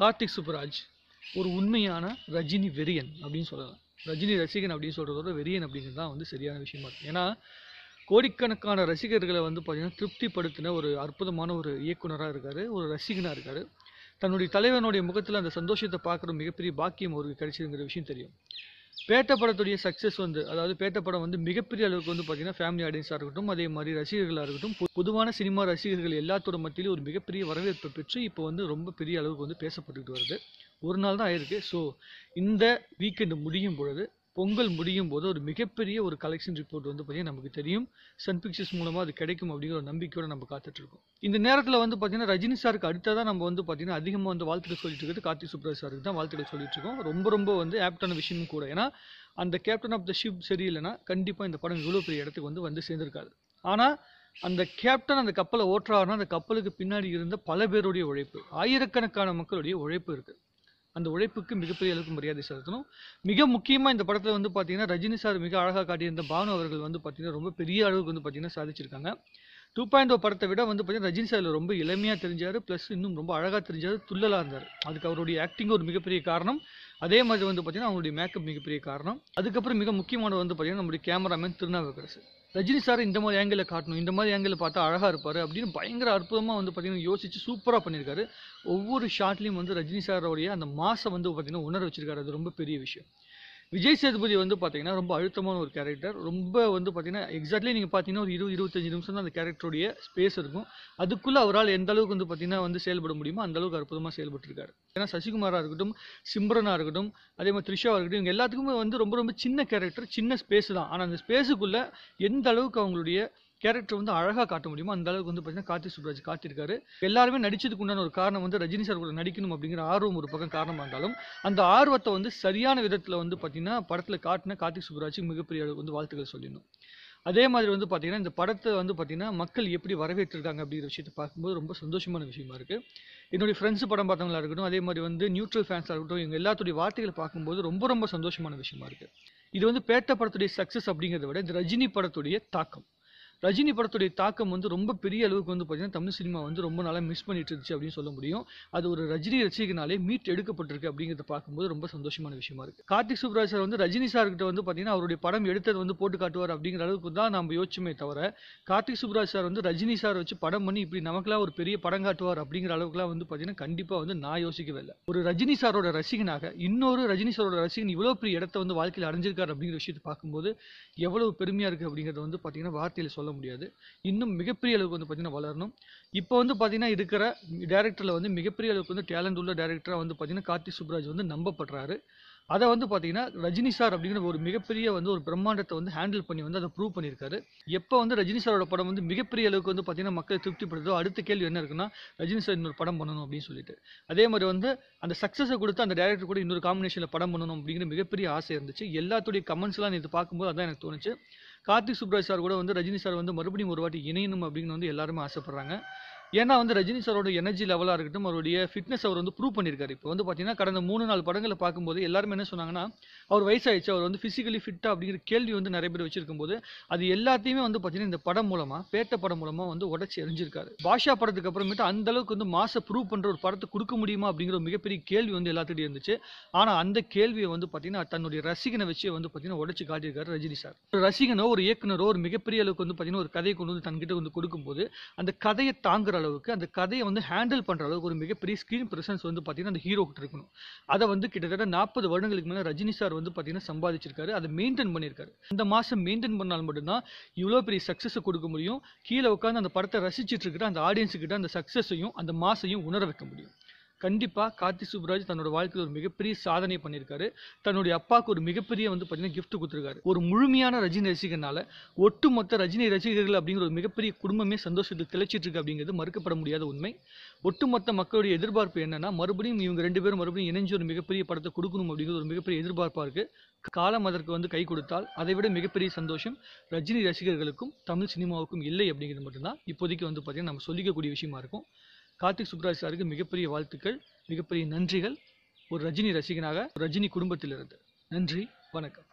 கார்த்திக் சுப்புராஜ் ஒரு உண்மையான ரஜினி வெறியன் அப்படின்னு சொல்லலாம். ரஜினி ரசிகன் அப்படின்னு சொல்கிறதோட வெறியன் அப்படிங்கிறது தான் வந்து சரியான விஷயமா இருக்கு. ஏன்னா கோடிக்கணக்கான ரசிகர்களை வந்து பார்த்திங்கன்னா திருப்திப்படுத்தின ஒரு அற்புதமான ஒரு இயக்குனராக இருக்கார் ஒரு ரசிகனாக இருக்கார். தன்னுடைய தலைவனுடைய முகத்தில் அந்த சந்தோஷத்தை பார்க்குற மிகப்பெரிய பாக்கியம் அவருக்கு கிடைச்சிருங்கிற விஷயம் தெரியும். பேட்ட படத்துடைய சக்ஸஸ் வந்து அதாவது பேட்ட படம் வந்து மிகப்பெரிய அளவுக்கு வந்து பார்த்தீங்கன்னா ஃபேமிலி ஆடியன்ஸாக இருக்கட்டும் அதே மாதிரி ரசிகர்களாக இருக்கட்டும் பொதுவான சினிமா ரசிகர்கள் எல்லாத்தோட மத்தியிலும் ஒரு மிகப்பெரிய வரவேற்பை பெற்று இப்போ வந்து ரொம்ப பெரிய அளவுக்கு வந்து பேசப்பட்டுக்கிட்டு வருது. ஒரு நாள் தான் ஆயிருக்கு. ஸோ இந்த வீக்கெண்டு முடியும் பொழுது பொங்கல் முடியும் போது ஒரு மிகப்பெரிய ஒரு கலெக்ஷன் ரிப்போர்ட் வந்து பார்த்தீங்கன்னா நமக்கு தெரியும். சன் பிக்சர்ஸ் மூலமாக அது கிடைக்கும் அப்படிங்கிற ஒரு நம்பிக்கையோடு நம்ம காத்துட்ருக்கோம் இந்த நேரத்தில் வந்து பார்த்தீங்கன்னா ரஜினி சாருக்கு அடுத்ததாக நம்ம வந்து பார்த்தீங்கன்னா அதிகமாக வந்து வாழ்த்துக்கள் சொல்லிட்டு இருக்கிறது கார்த்திக் சுப்ராஜ் சாருக்கு தான் வாழ்த்துக்கள் சொல்லிட்டு இருக்கோம். ரொம்ப ரொம்ப வந்து ஆப்டான விஷயமும் கூட. ஏன்னா அந்த கேப்டன் ஆஃப் த ஷிப் சரியில்லைன்னா கண்டிப்பாக இந்த படம் இவ்வளோ பெரிய இடத்துக்கு வந்து வந்து சேர்ந்திருக்காது. ஆனால் அந்த கேப்டன் அந்த கப்பலை ஓட்டுறாருன்னா அந்த கப்பலுக்கு பின்னாடி இருந்த பல பேருடைய உழைப்பு ஆயிரக்கணக்கான மக்களுடைய உழைப்பு இருக்குது அந்த உழைப்புக்கு மிகப்பெரிய அளவுக்கு மரியாதை செலுத்தணும். மிக முக்கியமாக இந்த படத்தில் வந்து பார்த்தீங்கன்னா ரஜினி சார் மிக அழகாக காட்டியிருந்த பானு அவர்கள் வந்து பார்த்தீங்கன்னா ரொம்ப பெரிய அளவுக்கு வந்து பார்த்தீங்கன்னா சாதிச்சிருக்காங்க. டூ பாயிண்ட் ஓ படத்தை விட வந்து பார்த்தீங்கன்னா ரஜினி சார் ரொம்ப இளமையாக தெரிஞ்சார் ப்ளஸ் இன்னும் ரொம்ப அழகாக தெரிஞ்சார் துள்ளலாக இருந்தார். அதுக்கு அவருடைய ஆக்டிங் ஒரு மிகப்பெரிய காரணம். அதே மாதிரி வந்து பார்த்தீங்கன்னா அவங்களுடைய மேக்கப் மிகப்பெரிய காரணம். அதுக்கப்புறம் மிக முக்கியமானது வந்து பார்த்தீங்கன்னா நம்முடைய கேமராமேன் திருநாவுக்கரசு. ரஜினி சார் இந்த மாதிரி ஆங்கிளில் காட்டணும் இந்த மாதிரி ஆங்கிளில் பார்த்தா அழகாக இருப்பார் அப்படின்னு பயங்கர அற்புதமாக வந்து பார்த்தீங்கன்னா யோசித்து சூப்பராக பண்ணியிருக்காரு. ஒவ்வொரு ஷாட்லையும் வந்து ரஜினி சாரோடைய அந்த மாசை வந்து பார்த்தீங்கன்னா உணர வச்சிருக்காரு. அது ரொம்ப பெரிய விஷயம். விஜய் சேதுபதி வந்து பார்த்தீங்கன்னா ரொம்ப அழுத்தமான ஒரு கேரக்டர் ரொம்ப வந்து பார்த்தீங்கன்னா எக்ஸாக்ட்லி நீங்கள் பார்த்தீங்கன்னா ஒரு இருபது இருபத்தஞ்சு நிமிஷம் தான் அந்த கேரக்டருடைய ஸ்பேஸ் இருக்கும். அதுக்குள்ளே அவரால் எந்த அளவுக்கு வந்து பார்த்தீங்கன்னா வந்து செயல்பட முடியுமோ அந்த அளவுக்கு அற்புதமாக செயல்பட்டுருக்காரு. ஏன்னா சசிகுமாராக இருக்கட்டும் சிம்ரனாக இருக்கட்டும் அதே மாதிரி த்ரிஷாவாக இருக்கட்டும் இவங்க எல்லாத்துக்குமே வந்து ரொம்ப ரொம்ப சின்ன கேரக்டர் சின்ன ஸ்பேஸ் தான். ஆனால் அந்த ஸ்பேஸுக்குள்ளே எந்த அளவுக்கு அவங்களுடைய கேரக்டர் வந்து அழகாக காட்ட முடியுமோ அந்த அளவுக்கு வந்து பார்த்தீங்கன்னா கார்த்தி சுப்ராஜ் காட்டியிருக்காரு. எல்லாருமே நடிச்சதுக்கு உண்டான ஒரு காரணம் வந்து ரஜினி சார் கூட நடிக்கணும் அப்படிங்கிற ஆர்வம் ஒரு பக்கம் காரணமாக இருந்தாலும் அந்த ஆர்வத்தை வந்து சரியான விதத்தில் வந்து பார்த்தீங்கன்னா படத்தில் காட்டின கார்த்திக் சுப்ராஜுக்கு மிகப்பெரிய வந்து வாழ்த்துக்கள் சொல்லிடணும். அதே மாதிரி வந்து பார்த்தீங்கன்னா இந்த படத்தை வந்து பார்த்தீங்கன்னா மக்கள் எப்படி வரவேற்றிருக்காங்க அப்படிங்கிற விஷயத்தை பார்க்கும்போது ரொம்ப சந்தோஷமான விஷயமா இருக்குது என்னுடைய ஃப்ரெண்ட்ஸ் படம் பார்த்தவங்களா இருக்கட்டும் அதே மாதிரி வந்து நியூட்ரல் ஃபேன்ஸாக இருக்கட்டும் இவங்க எல்லாத்துடைய வார்த்தைகளை பார்க்கும்போது ரொம்ப ரொம்ப சந்தோஷமான விஷயமா இருக்குது இது வந்து பேட்ட படத்துடைய சக்ஸஸ் அப்படிங்கிறத விட இந்த ரஜினி படத்துடைய தாக்கம். ரஜினி படத்துடைய தாக்கம் வந்து ரொம்ப பெரிய அளவுக்கு வந்து பார்த்தீங்கன்னா தமிழ் சினிமா வந்து ரொம்ப நாளாக மிஸ் பண்ணிட்டு இருந்துச்சு அப்படின்னு சொல்ல முடியும். அது ஒரு ரஜினி ரசிகனாலே மீட் எடுக்கப்பட்டிருக்கு அப்படிங்கிறத பார்க்கும்போது ரொம்ப சந்தோஷமான விஷயமா இருக்கு. கார்த்திக் சுப்ராஜ் சார் வந்து ரஜினி சார் கிட்ட வந்து பார்த்தீங்கன்னா அவருடைய படம் எடுத்தது வந்து போட்டு காட்டுவார் அப்படிங்கிற அளவுக்கு தான் நம்ம யோசிச்சுமே தவிர கார்த்திக் சுப்ராஜ் சார் வந்து ரஜினி சார் வச்சு படம் பண்ணி இப்படி நமக்குலாம் ஒரு பெரிய படம் காட்டுவார் அப்படிங்கிற அளவுக்குலாம் வந்து பார்த்தீங்கன்னா கண்டிப்பாக வந்து நான் யோசிக்கவே இல்லை. ஒரு ரஜினி சாரோட ரசிகனாக இன்னொரு ரஜினி சாரோட ரசிகன் இவ்வளோ பெரிய இடத்த வந்து வாழ்க்கையில் அடைஞ்சிருக்காரு அப்படிங்கிற விஷயத்தை பார்க்கும்போது எவ்வளவு பெருமையாக இருக்குது அப்படிங்கிறது வந்து பார்த்தீங்கன்னா வார்த்தையில் சொல்ல முடியாது. இன்னும் மிகப்பெரிய அளவுக்கு வந்து பார்த்தீங்கன்னா வளரணும். இப்போ வந்து பார்த்தீங்கன்னா இருக்கிற டேரக்டரில் வந்து மிகப்பெரிய அளவுக்கு வந்து டேலண்ட் உள்ள டேரக்டராக வந்து பார்த்தீங்கன்னா கார்த்தி சுப்ராஜ் வந்து நம்பப்படுறாரு. அதை வந்து பார்த்தீங்கன்னா ரஜினி சார் அப்படிங்கிற ஒரு மிகப்பெரிய வந்து ஒரு பிரம்மாண்டத்தை வந்து ஹேண்டில் பண்ணி வந்து அதை ப்ரூவ் பண்ணியிருக்காரு. எப்போ வந்து ரஜினி சாரோட படம் வந்து மிகப்பெரிய அளவுக்கு வந்து பார்த்தீங்கன்னா மக்களை திருப்திப்படுதோ அடுத்த கேள்வி என்ன இருக்குன்னா ரஜினி சார் இன்னொரு படம் பண்ணணும் அப்படின்னு சொல்லிட்டு. அதே மாதிரி வந்து அந்த சக்ஸஸை கொடுத்து அந்த டேரக்டர் கூட இன்னொரு காம்பினேஷனில் படம் பண்ணணும் அப்படிங்கிற மிகப்பெரிய ஆசை இருந்துச்சு. எல்லாத்துடைய கமெண்ட்ஸ்லாம் இது பார்க்கும்போது அதான் எனக்கு தோணுச்சு. கார்த்திக் சுப்ராஜ் சார் கூட வந்து ரஜினி சார் வந்து மறுபடியும் ஒரு வாட்டி இணையணும் அப்படின்னு வந்து எல்லாருமே ஆசைப்படுறாங்க. ஏன்னா வந்து ரஜினி சாரோட எனர்ஜி லெவலாக இருக்கட்டும் அவருடைய ஃபிட்னஸ் அவர் வந்து ப்ரூவ் பண்ணியிருக்காரு. இப்போ வந்து பார்த்தீங்கன்னா கடந்த மூணு நாலு படங்களை பார்க்கும்போது எல்லாருமே என்ன சொன்னாங்கன்னா அவர் வயசாயிடுச்சு அவர் வந்து ஃபிசிக்கலி ஃபிட்டாக அப்படிங்கிற கேள்வி வந்து நிறைய பேர் வச்சிருக்கும் போது அது எல்லாத்தையுமே வந்து பார்த்தீங்கன்னா இந்த படம் மூலமாக பேட்ட படம் மூலமாக வந்து உடச்சி எரிஞ்சிருக்காரு பாஷா படத்துக்கு அப்புறமேட்டு அந்த அளவுக்கு வந்து மாசை ப்ரூவ் பண்ணுற ஒரு படத்தை கொடுக்க முடியுமா அப்படிங்கிற ஒரு மிகப்பெரிய கேள்வி வந்து எல்லாத்துட்டையும் இருந்துச்சு. ஆனால் அந்த கேள்வியை வந்து பார்த்தீங்கன்னா தன்னுடைய ரசிகனை வச்சு வந்து பார்த்தீங்கன்னா உடச்சி காட்டியிருக்காரு ரஜினி சார். ஒரு ரசிகனோ ஒரு இயக்குனரோ ஒரு மிகப்பெரிய அளவுக்கு வந்து பார்த்தீங்கன்னா ஒரு கதையை கொண்டு வந்து தன்கிட்ட வந்து கொடுக்கும்போது அந்த கதையை தாங்குற அளவுக்கு அந்த கதையை வந்து ஹேண்டில் பண்ற அளவுக்கு ஒரு மிகப்பெரிய ஸ்க்ரீன் ப்ரெசன்ஸ் வந்து பார்த்தீங்கன்னா அந்த ஹீரோ கிட்ட இருக்கணும். அதை வந்து கிட்டத்தட்ட நாற்பது வருடங்களுக்கு மேலே ரஜினி சார் வந்து பார்த்தீங்கன்னா சம்பாதிச்சிருக்காரு அதை மெயின்டைன் பண்ணியிருக்காரு. இந்த மாதம் மெயின்டைன் பண்ணால் மட்டும்தான் இவ்வளோ பெரிய சக்ஸஸை கொடுக்க முடியும். கீழே உட்காந்து அந்த படத்தை ரசிச்சுட்டு இருக்கிற அந்த ஆடியன்ஸுக்கிட்ட அந்த சக்ஸஸையும் அந்த மாசையும் உணர வைக்க முடியும். கண்டிப்பாக கார்த்தி சுப்ராஜ் தன்னோட வாழ்க்கையில் ஒரு மிகப்பெரிய சாதனை பண்ணியிருக்காரு. தன்னுடைய அப்பாவுக்கு ஒரு மிகப்பெரிய வந்து பார்த்தீங்கன்னா கிஃப்ட் கொடுத்துருக்காரு. ஒரு முழுமையான ரஜினி ரசிகனால ஒட்டுமொத்த ரஜினி ரசிகர்கள் அப்படிங்கிற ஒரு மிகப்பெரிய குடும்பமே சந்தோஷத்தில் திளைச்சிட்டு இருக்கு அப்படிங்கிறது மறுக்கப்பட முடியாத உண்மை. ஒட்டுமொத்த மக்களுடைய எதிர்பார்ப்பு என்னன்னா மறுபடியும் இவங்க ரெண்டு பேரும் மறுபடியும் இணைஞ்சு ஒரு மிகப்பெரிய படத்தை கொடுக்கணும் அப்படிங்கிறது ஒரு மிகப்பெரிய எதிர்பார்ப்பாக இருக்கு. காலம் அதற்கு வந்து கை கொடுத்தால் அதை விட மிகப்பெரிய சந்தோஷம் ரஜினி ரசிகர்களுக்கும் தமிழ் சினிமாவுக்கும் இல்லை அப்படிங்கிறது மட்டும்தான். இப்போதைக்கு வந்து பார்த்தீங்கன்னா நம்ம சொல்லிக்கக்கூடிய விஷயமா இருக்கும். கார்த்திக் சுப்ராஜ் சாருக்கு மிகப்பெரிய வாழ்த்துக்கள் மிகப்பெரிய நன்றிகள். ஒரு ரஜினி ரசிகனாக ஒரு ரஜினி குடும்பத்திலிருந்து. நன்றி வணக்கம்.